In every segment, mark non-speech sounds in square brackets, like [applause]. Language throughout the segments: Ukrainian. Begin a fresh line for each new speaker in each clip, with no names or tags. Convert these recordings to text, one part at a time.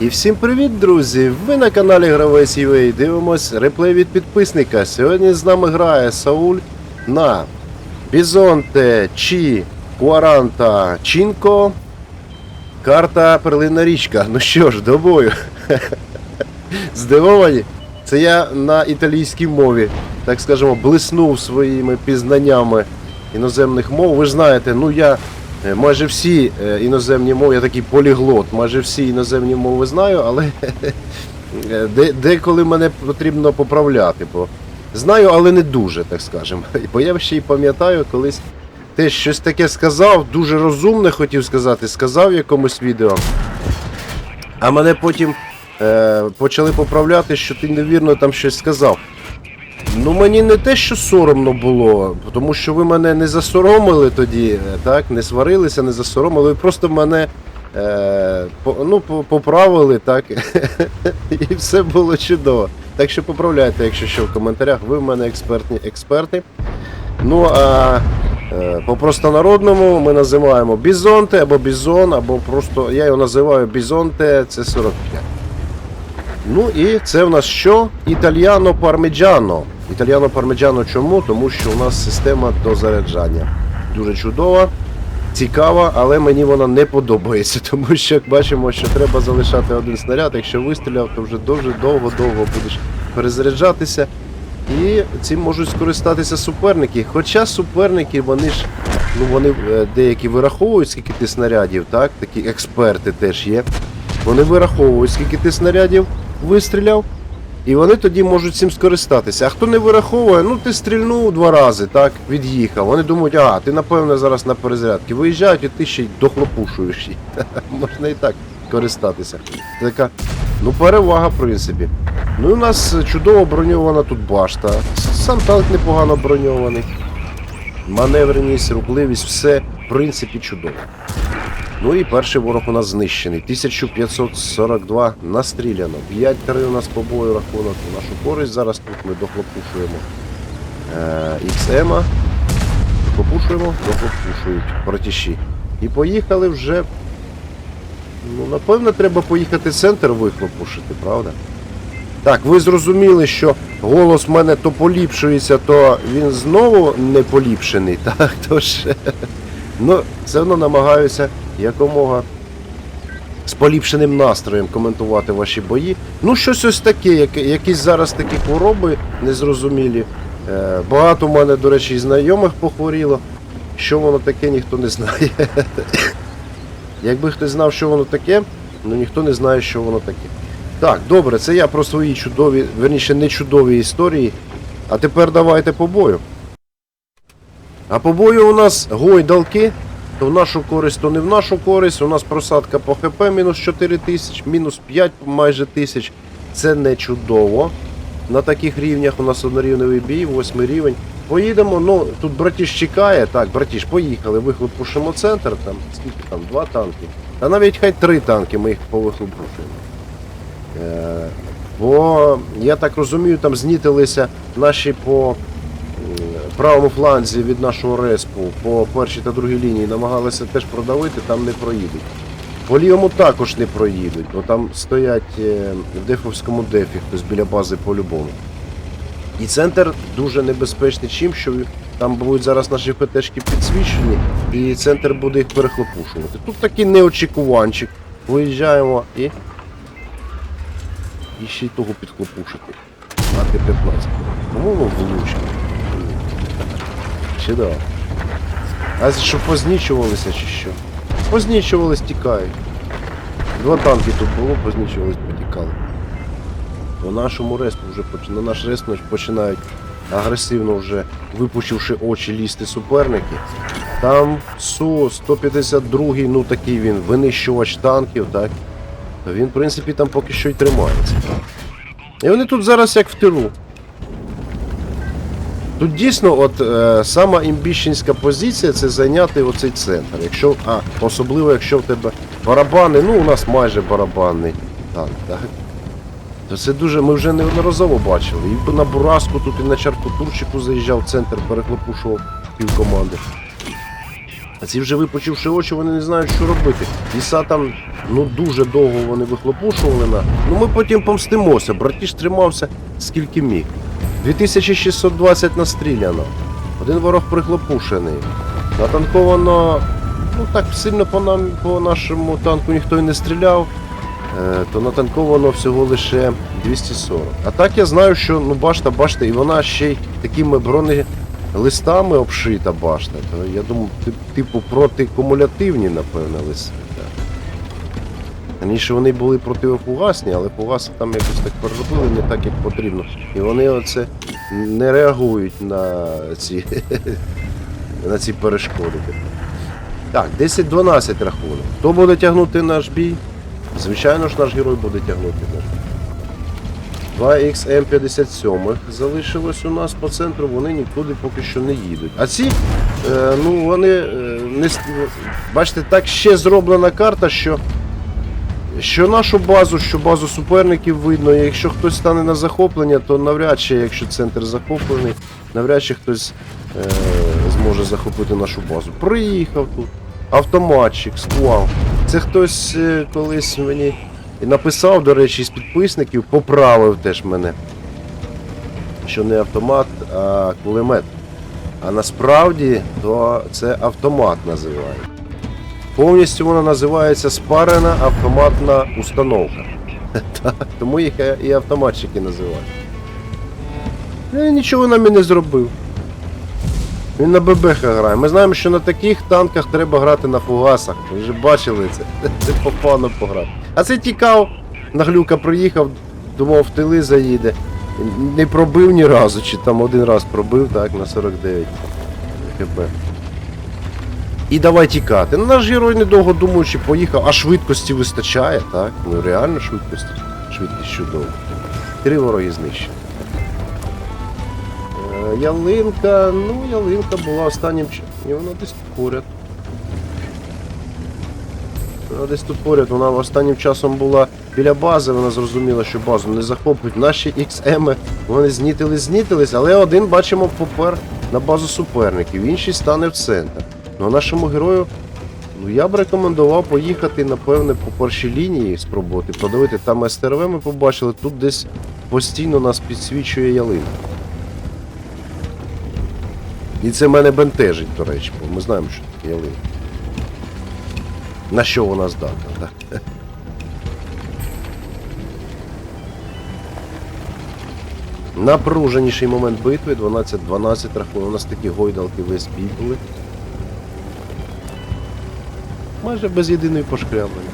І всім привіт, друзі! Ви на каналі Гравець UA дивимось реплей від підписника. Сьогодні з нами грає Сауль на Бізонте Чі Куаранта Чінко. Карта Перлина річка. Ну що ж, до бою. [laughs] Здивовані? Це я на італійській мові, так скажемо, блиснув своїми пізнаннями іноземних мов. Ви ж знаєте, ну я майже всі е, іноземні мови, я такий поліглот, майже всі іноземні мови знаю, але [laughs] е, де, деколи мене потрібно поправляти. Бо знаю, але не дуже, так скажемо. [laughs] Бо я ще й пам'ятаю, колись ти щось таке сказав, дуже розумне хотів сказати, сказав в якомусь відео. А мене потім е, почали поправляти, що ти невірно там щось сказав. Ну мені не те, що соромно було, тому що ви мене не засоромили тоді, е, так, не сварилися, не засоромили, ви просто мене е, ну, поправили, так, [laughs] і все було чудово. Так що поправляйте, якщо що в коментарях, ви в мене експертні експерти. Ну а е, по простонародному ми називаємо бізонте або бізон, або просто я його називаю бізонте, це 45. Ну і це в нас що? Італьяно пармеджано. Італьяно пармеджано чому? Тому що у нас система дозаряджання. Дуже чудова, цікава, але мені вона не подобається, [laughs] тому що як бачимо, що треба залишати один снаряд. Якщо вистріляв, то вже дуже довго-довго будеш перезаряджатися. І цим можуть скористатися суперники. Хоча суперники, вони ж ну вони е, деякі вираховують, скільки ти снарядів, так? Такі експерти теж є. Вони вираховують, скільки ти снарядів вистріляв, і вони тоді можуть цим скористатися. А хто не вираховує, ну ти стрільнув два рази, так, від'їхав. Вони думають, а, ти напевно зараз на перезарядці. Виїжджають, і ти ще й дохлопушуєш. їх. [laughs] Можна і так користатися. Така, ну, перевага, в принципі. Ну і у нас чудово броньована тут башта. Сам танк непогано броньований. Маневреність, рухливість, все в принципі чудово. Ну і перший ворог у нас знищений. 1542 настріляно. 5-3 у нас по бою рахунок у нашу користь. Зараз тут ми дохлопушуємо е, XM. Дохлопушуємо, дохлопушують братіші. І поїхали вже. Ну, напевно, треба поїхати центр вихлопушити, правда? Так, ви зрозуміли, що голос в мене то поліпшується, то він знову не поліпшений. [laughs] Так, тож. [laughs] Ну, все одно намагаюся якомога з поліпшеним настроєм коментувати ваші бої. Ну, щось ось таке, якісь зараз такі хвороби незрозумілі. Е, багато в мене, до речі, знайомих похворіло. Що воно таке, ніхто не знає. [laughs] Якби хтось знав, що воно таке, ну ніхто не знає, що воно таке. Так, добре, це я про свої чудові, верніше не чудові історії. А тепер давайте по бою. А по бою у нас гойдалки. То в нашу користь, то не в нашу користь. У нас просадка по ХП мінус 4 тисяч, мінус 5 майже тисяч. Це не чудово. На таких рівнях у нас однорівневий бій, восьмий рівень. Поїдемо, ну тут братіш чекає. Так, братіш, поїхали, вихлопушимо центр, там, скільки там, два танки. Та навіть хай три танки ми їх повихлопушуємо. Е, бо я так розумію, там знітилися наші по правому фланзі від нашого респу по першій та другій лінії намагалися теж продавити, там не проїдуть. По лівому також не проїдуть, бо там стоять е, в дефовському дефі хтось біля бази по-любому. І центр дуже небезпечний чим, що там будуть зараз наші ПТшки підсвічені, і центр буде їх перехлопушувати. Тут такий неочікуванчик. Виїжджаємо і. І ще й того підхлопушити. А Т-15. По-моєму. Чудово. А що познічувалися чи що? Познічувались, тікають. Два танки тут було, познічувались, потікали. По нашому респу вже на наш респ починають агресивно вже випучивши очі лізти суперники. Там СУ 152 ну такий він винищувач танків, так? Він, в принципі, там поки що й тримається. І вони тут зараз як в тилу. Тут дійсно, от е, сама імбіщенська позиція це зайняти оцей центр. Якщо, а, особливо, якщо в тебе барабани, ну у нас майже барабанний танк, так? То це дуже, ми вже неодноразово бачили. І на Бураску тут і на Чаркутурчику заїжджав центр, перехлопушував пів команди. А ці вже випучивши очі, вони не знають, що робити. Ліса там ну дуже довго вони вихлопушували на. Ну ми потім помстимося. Братіш тримався скільки міг. 2620 настріляно. Один ворог прихлопушений. Натанковано. Ну так сильно по нам по нашому танку ніхто і не стріляв. Е, то натанковано всього лише 240. А так я знаю, що ну башта, башта, і вона ще й такими бронелистами обшита башта. То я думаю, тип- типу протикумулятивні, напевно, лиси. Раніше вони були противофугасні, але фугаси там якось так переробили не так, як потрібно. І вони оце не реагують на ці, [laughs] на ці перешкоди. Так, 10-12 рахунок. Хто буде тягнути наш бій? Звичайно ж, наш герой буде тягнути наш бій. 2XM57 залишилось у нас по центру, вони нікуди поки що не їдуть. А ці, е, ну вони е, не бачите, так ще зроблена карта, що, що нашу базу, що базу суперників видно. І якщо хтось стане на захоплення, то навряд чи, якщо центр захоплений, навряд чи хтось е, зможе захопити нашу базу. Приїхав тут. Автоматчик, склав. Це хтось е, колись мені і написав, до речі, з підписників, поправив теж мене. Що не автомат, а кулемет. А насправді то це автомат називають. Повністю вона називається спарена автоматна установка. Так, Тому їх і автоматчики називають. Е, Нічого нам і не зробив. Він на ББХ грає. Ми знаємо, що на таких танках треба грати на фугасах. Ви вже бачили це. [laughs] Це попано пограти. А це тікав, на глюка приїхав, думав, в тили заїде. Не пробив ні разу, чи там один раз пробив, так, на 49 хп. І давай тікати. Ну наш герой недовго думаючи поїхав, а швидкості вистачає, так? Ну реально швидкості. Швидкість чудова. Три вороги знищені. Ялинка, ну ялинка була останнім часом. І вона десь тут поряд. Вона десь тут поряд, вона останнім часом була біля бази, вона зрозуміла, що базу не захоплюють. Наші XM, вони знітились, знітились, але один бачимо попер на базу суперників, інший стане в центр. Ну а нашому герою, ну я б рекомендував поїхати, напевне, по першій лінії спробувати, подивити. Там СТРВ ми побачили, тут десь постійно нас підсвічує ялинка. І це мене бентежить, до речі, бо ми знаємо, що таке ялинка. На що вона здатна, так? Напруженіший момент битви, 12-12 рахунок. У нас такі гойдалки весь бій були. Майже без єдиної пошкряблення.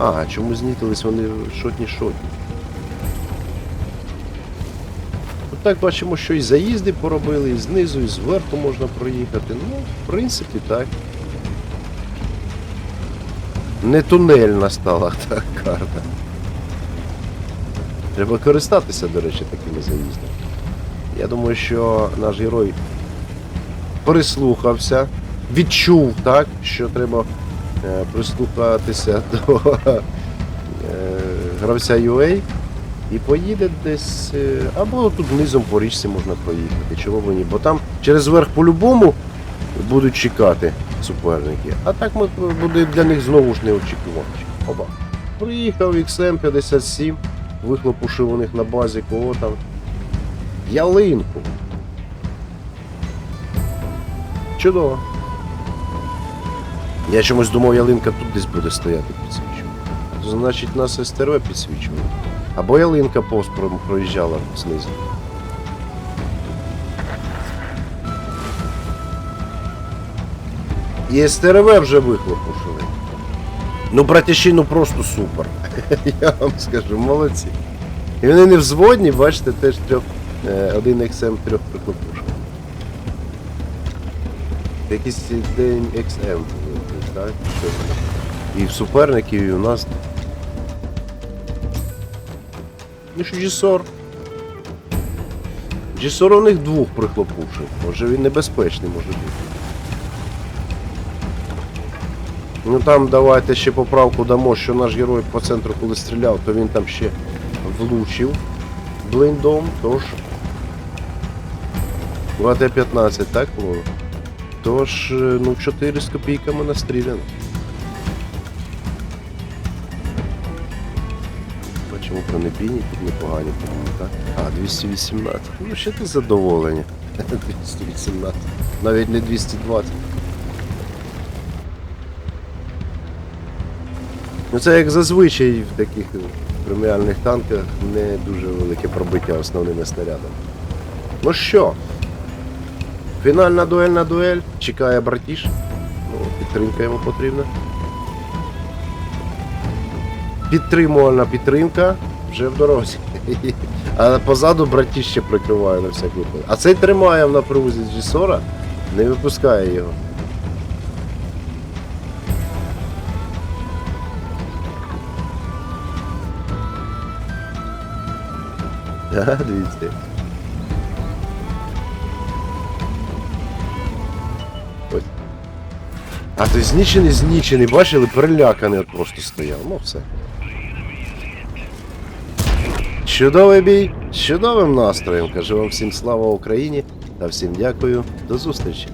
А, чому знітились вони шотні шотні. От так бачимо, що і заїзди поробили, і знизу, і зверху можна проїхати. Ну, в принципі, так. Не тунельна стала та карта. Треба користатися, до речі, такими заїздами. Я думаю, що наш герой прислухався, відчув, так, що треба е, прислухатися [laughs] до е, гравця UA і поїде десь. е, або тут низом по річці можна проїхати, чого б ні. Бо там через верх по-любому будуть чекати суперники. А так ми, буде для них знову ж неочікуваніше. Оба. Приїхав XM57, вихлопушив у них на базі кого там. Ялинку. Чудово. Я чомусь думав, ялинка тут десь буде стояти підсвічувати. Значить, нас СТРВ підсвічували. Або ялинка повз про- проїжджала знизу. І СТРВ вже вихлопушили. Ну, братіші, ну просто супер. [laughs] Я вам скажу, молодці. І вони не взводні, бачите, теж трьох, е, один XM трьох прихлопушок. Якийсь день XM, І в суперників, і у нас. Ну що G40. G40 у них двох прихлопушив. Може він небезпечний може бути. Ну там давайте ще поправку дамо, що наш герой по центру, коли стріляв, то він там ще влучив блиндом, тож. 2Т-15, так, по-моєму? Тож, е, ну, 4 з копійками настріляно. Бачимо бронебійні тут непогані, по-моєму, так? А, 218. Ну, ще ти задоволені. [laughs] 218. Навіть не 220. Ну це як зазвичай в таких преміальних танках не дуже велике пробиття основними снарядами. Ну що? Фінальна дуельна дуель. Чекає братіш. Ну, підтримка йому потрібна. Підтримувальна підтримка вже в дорозі. [laughs] А позаду братіш ще прикриває на всяк випадок. А цей тримає в напрузі G40, не випускає його. [laughs] Дивіться. Ось. А ти знічений, знічений, бачили, переляканий просто стояв. Ну все. Чудовий бій, з чудовим настроєм. Кажу вам всім слава Україні та всім дякую. До зустрічі.